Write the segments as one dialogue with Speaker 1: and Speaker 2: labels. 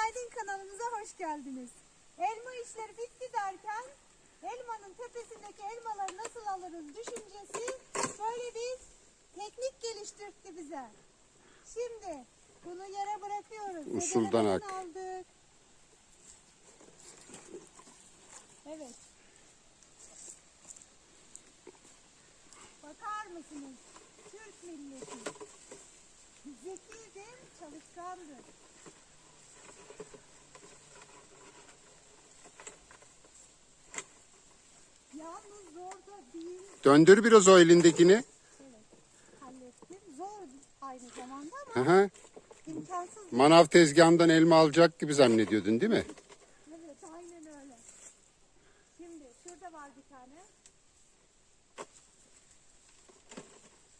Speaker 1: Günaydın kanalımıza hoş geldiniz. Elma işleri bitti derken elmanın tepesindeki elmaları nasıl alırız düşüncesi böyle bir teknik geliştirdi bize. Şimdi bunu yere bırakıyoruz.
Speaker 2: Usuldan ak.
Speaker 1: aldık. Evet. Bakar mısınız? Türk milleti. Zekidir, çalışkandır. Yalnız zor da değil.
Speaker 2: Döndür biraz o elindekini.
Speaker 1: Hallettim. Zor aynı zamanda
Speaker 2: Hı
Speaker 1: ama
Speaker 2: hı.
Speaker 1: imkansız.
Speaker 2: Manav tezgahından elma alacak gibi zannediyordun değil mi?
Speaker 1: Evet, aynen öyle. Şimdi şurada var bir tane.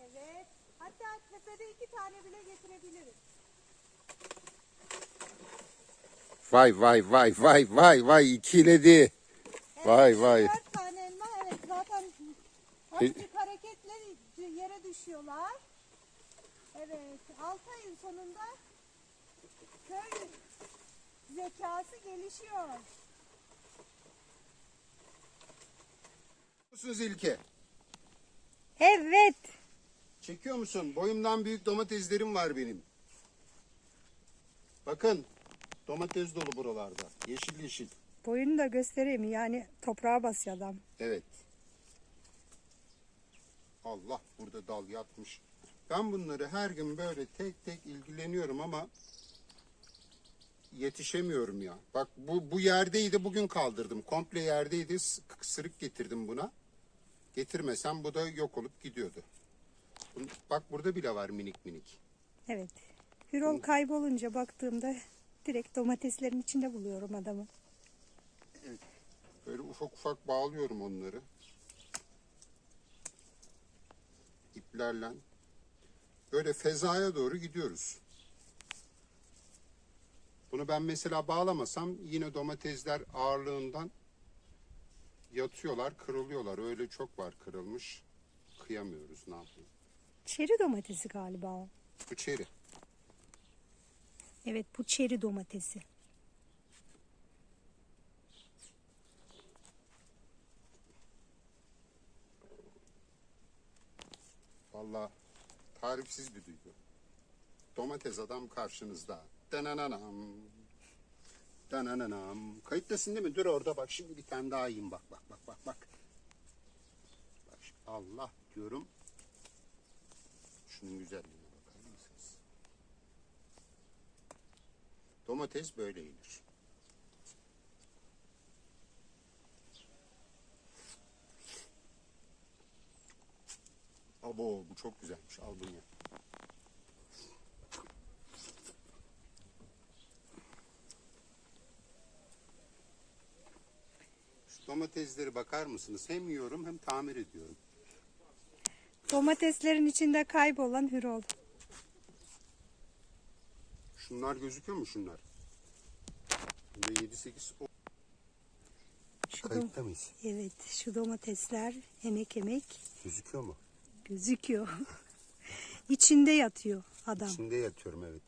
Speaker 1: Evet. Hatta tepede iki tane bile
Speaker 2: Vay vay vay vay vay vay ikiledi.
Speaker 1: Evet,
Speaker 2: Vay,
Speaker 1: şu
Speaker 2: vay.
Speaker 1: Dört tane elma evet zaten azıcık hareketle yere düşüyorlar. Evet altı ayın sonunda köy zekası gelişiyor.
Speaker 2: Musunuz İlke?
Speaker 1: Evet.
Speaker 2: Çekiyor musun? Boyumdan büyük domateslerim var benim. Bakın domates dolu buralarda. Yeşil yeşil.
Speaker 1: Boyunu da göstereyim yani toprağa basıyor adam.
Speaker 2: Evet. Allah burada dal yatmış. Ben bunları her gün böyle tek tek ilgileniyorum ama yetişemiyorum ya. Bak bu bu yerdeydi bugün kaldırdım. Komple yerdeydi. Sırık getirdim buna. Getirmesem bu da yok olup gidiyordu. Bak burada bile var minik minik.
Speaker 1: Evet. Hürol kaybolunca baktığımda direkt domateslerin içinde buluyorum adamı.
Speaker 2: Böyle ufak ufak bağlıyorum onları. İplerle. Böyle fezaya doğru gidiyoruz. Bunu ben mesela bağlamasam yine domatesler ağırlığından yatıyorlar, kırılıyorlar. Öyle çok var kırılmış. Kıyamıyoruz ne yapayım.
Speaker 1: Çeri domatesi galiba o.
Speaker 2: Bu çeri.
Speaker 1: Evet bu çeri domatesi.
Speaker 2: Vallahi tarifsiz bir duygu. Domates adam karşınızda. Danananam. Danananam. Kayıttasın değil mi? Dur orada bak şimdi bir tane daha yiyeyim bak bak bak bak bak. Bak Allah diyorum. Şunun güzelliğine bakar mısınız? Domates böyle yenir. Abo bu çok güzelmiş. Al bunu. Şu domatesleri bakar mısınız? Hem yiyorum hem tamir ediyorum.
Speaker 1: Domateslerin içinde kaybolan Hürol.
Speaker 2: Şunlar gözüküyor mu şunlar? 7-8 o-
Speaker 1: Şu dom-
Speaker 2: kayıtta mıyız?
Speaker 1: evet şu domatesler emek emek
Speaker 2: Gözüküyor mu?
Speaker 1: gözüküyor. İçinde yatıyor adam.
Speaker 2: İçinde yatıyorum evet.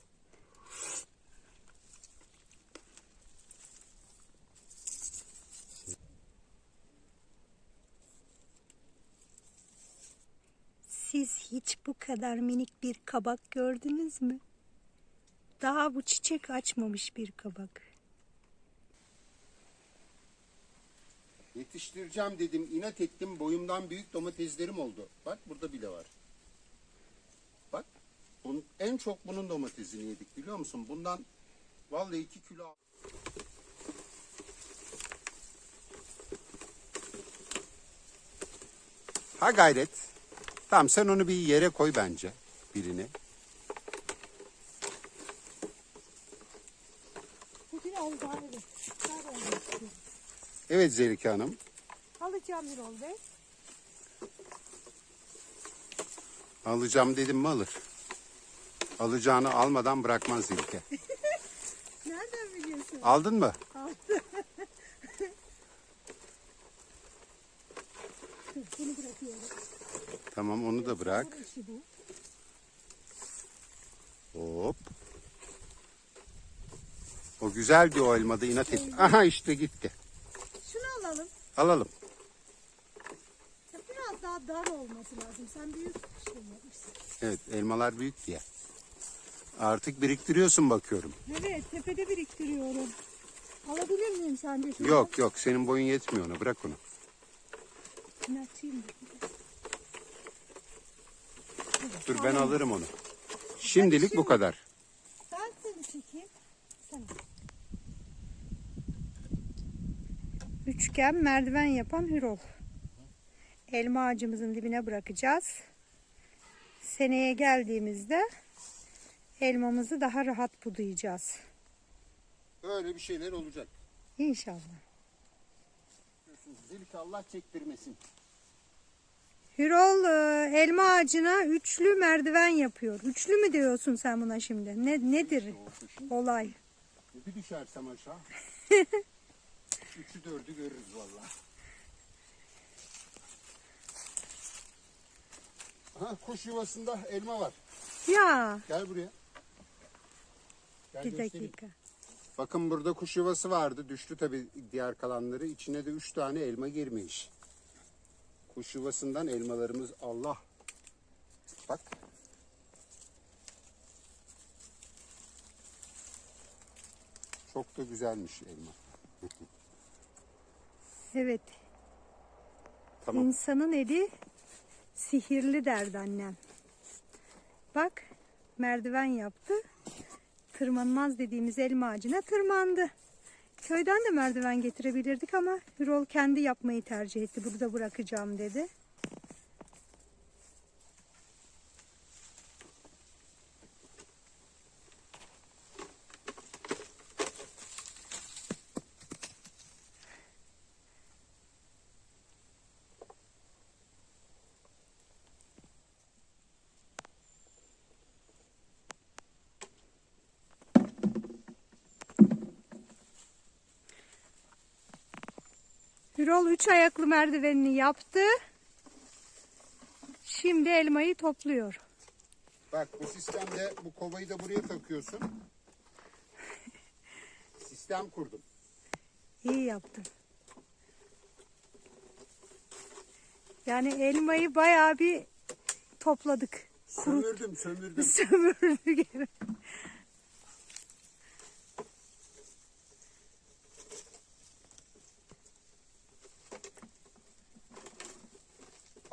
Speaker 1: Siz hiç bu kadar minik bir kabak gördünüz mü? Daha bu çiçek açmamış bir kabak.
Speaker 2: Yetiştireceğim dedim, inat ettim. Boyumdan büyük domateslerim oldu. Bak burada bile var. Bak. Bunun, en çok bunun domatesini yedik biliyor musun? Bundan vallahi 2 kilo Ha gayret. Tamam sen onu bir yere koy bence. Birini.
Speaker 1: Bu biraz daha evet. Daha olmak istiyorum.
Speaker 2: Evet Zelike Hanım.
Speaker 1: Alacağım bir ol be.
Speaker 2: Alacağım dedim mi alır. Alacağını almadan bırakmaz Zelike.
Speaker 1: Nereden biliyorsun?
Speaker 2: Aldın mı?
Speaker 1: Bunu bırakıyorum.
Speaker 2: Tamam onu da bırak. Hop. O güzeldi o elmada inat etti. Aha işte gitti.
Speaker 1: Alalım. Biraz daha dar olması lazım. Sen büyük şey yapmışsın.
Speaker 2: Evet elmalar büyük diye. Artık biriktiriyorsun bakıyorum.
Speaker 1: Evet tepede biriktiriyorum. Alabilir miyim sence şunu?
Speaker 2: Yok yok senin boyun yetmiyor ona bırak onu.
Speaker 1: Ben açayım.
Speaker 2: Dur ben alırım onu. Şimdilik bu kadar.
Speaker 1: Ben seni çekeyim. Sen. Üçgen merdiven yapan hürol. Elma ağacımızın dibine bırakacağız. Seneye geldiğimizde elmamızı daha rahat budayacağız.
Speaker 2: Böyle bir şeyler olacak.
Speaker 1: İnşallah.
Speaker 2: Zilk Allah çektirmesin.
Speaker 1: Hürol e, elma ağacına üçlü merdiven yapıyor. Üçlü mü diyorsun sen buna şimdi? Ne nedir olay?
Speaker 2: Bir düşersem aşağı. Üçü dördü görürüz valla. Aha kuş yuvasında elma var.
Speaker 1: Ya
Speaker 2: Gel buraya. Gel
Speaker 1: bir
Speaker 2: göstereyim.
Speaker 1: dakika.
Speaker 2: Bakın burada kuş yuvası vardı. Düştü tabii diğer kalanları. İçine de üç tane elma girmiş. Kuş yuvasından elmalarımız Allah. Bak. Çok da güzelmiş elma.
Speaker 1: Evet
Speaker 2: Tamam.
Speaker 1: insanın eli sihirli derdi annem. Bak merdiven yaptı. Tırmanmaz dediğimiz elma ağacına tırmandı. Köyden de merdiven getirebilirdik ama Hürol kendi yapmayı tercih etti. Burada bırakacağım dedi. Hürol üç ayaklı merdivenini yaptı. Şimdi elmayı topluyor.
Speaker 2: Bak bu sistemde bu kovayı da buraya takıyorsun. Sistem kurdum.
Speaker 1: İyi yaptın. Yani elmayı bayağı bir topladık.
Speaker 2: Sömürdüm sömürdüm.
Speaker 1: Sömürdük.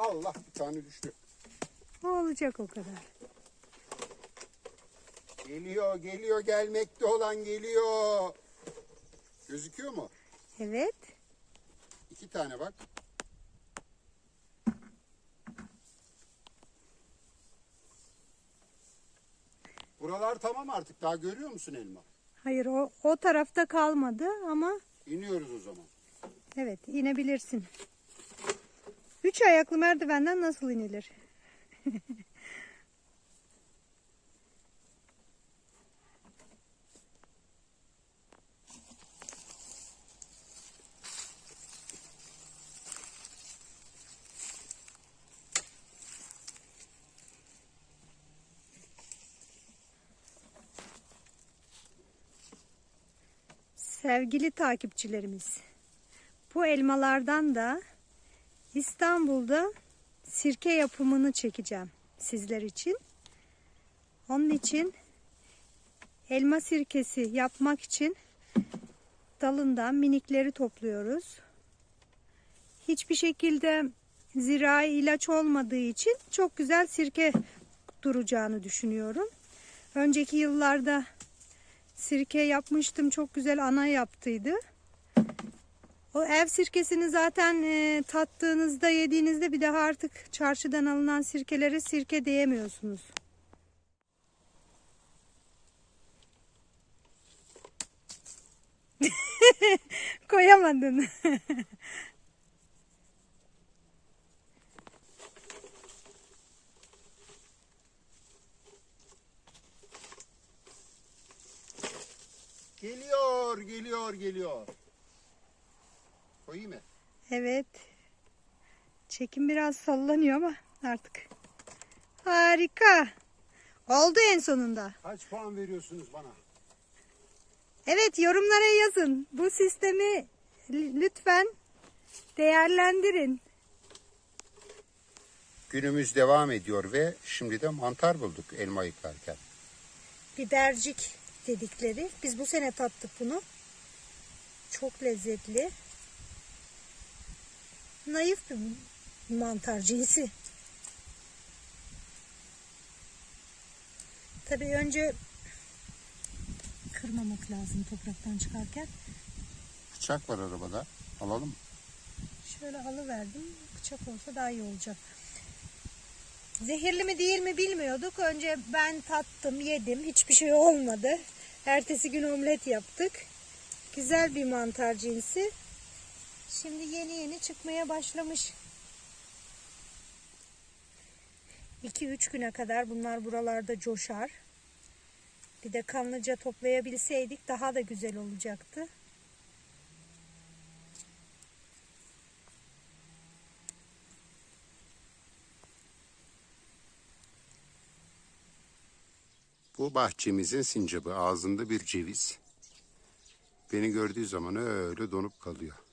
Speaker 2: Allah bir tane düştü.
Speaker 1: Olacak o kadar.
Speaker 2: Geliyor geliyor gelmekte olan geliyor. Gözüküyor mu?
Speaker 1: Evet.
Speaker 2: İki tane bak. Buralar tamam artık. Daha görüyor musun elma?
Speaker 1: Hayır o, o tarafta kalmadı ama
Speaker 2: İniyoruz o zaman.
Speaker 1: evet inebilirsin. Üç ayaklı merdivenden nasıl inilir? Sevgili takipçilerimiz, bu elmalardan da İstanbul'da sirke yapımını çekeceğim sizler için. Onun için elma sirkesi yapmak için dalından minikleri topluyoruz. Hiçbir şekilde zirai ilaç olmadığı için çok güzel sirke duracağını düşünüyorum. Önceki yıllarda sirke yapmıştım. Çok güzel ana yaptıydı. O ev sirkesini zaten e, tattığınızda, yediğinizde bir daha artık çarşıdan alınan sirkelere sirke diyemiyorsunuz. Koyamadın.
Speaker 2: Geliyor, geliyor, geliyor. Koyayım mı?
Speaker 1: Evet. Çekim biraz sallanıyor ama artık. Harika. Oldu en sonunda.
Speaker 2: Kaç puan veriyorsunuz bana?
Speaker 1: Evet yorumlara yazın. Bu sistemi lütfen değerlendirin.
Speaker 2: Günümüz devam ediyor ve şimdi de mantar bulduk elma yıkarken.
Speaker 1: Bibercik dedikleri. Biz bu sene tattık bunu. Çok lezzetli. Naif bir mantar cinsi. Tabii önce kırmamak lazım topraktan çıkarken.
Speaker 2: Bıçak var arabada. Alalım. mı?
Speaker 1: Şöyle alıverdim. Bıçak olsa daha iyi olacak. Zehirli mi değil mi bilmiyorduk. Önce ben tattım, yedim. Hiçbir şey olmadı. Ertesi gün omlet yaptık. Güzel bir mantar cinsi. Şimdi yeni yeni çıkmaya başlamış. 2-3 güne kadar bunlar buralarda coşar. Bir de kanlıca toplayabilseydik daha da güzel olacaktı.
Speaker 2: Bu bahçemizin sincabı ağzında bir ceviz. Beni gördüğü zaman öyle donup kalıyor.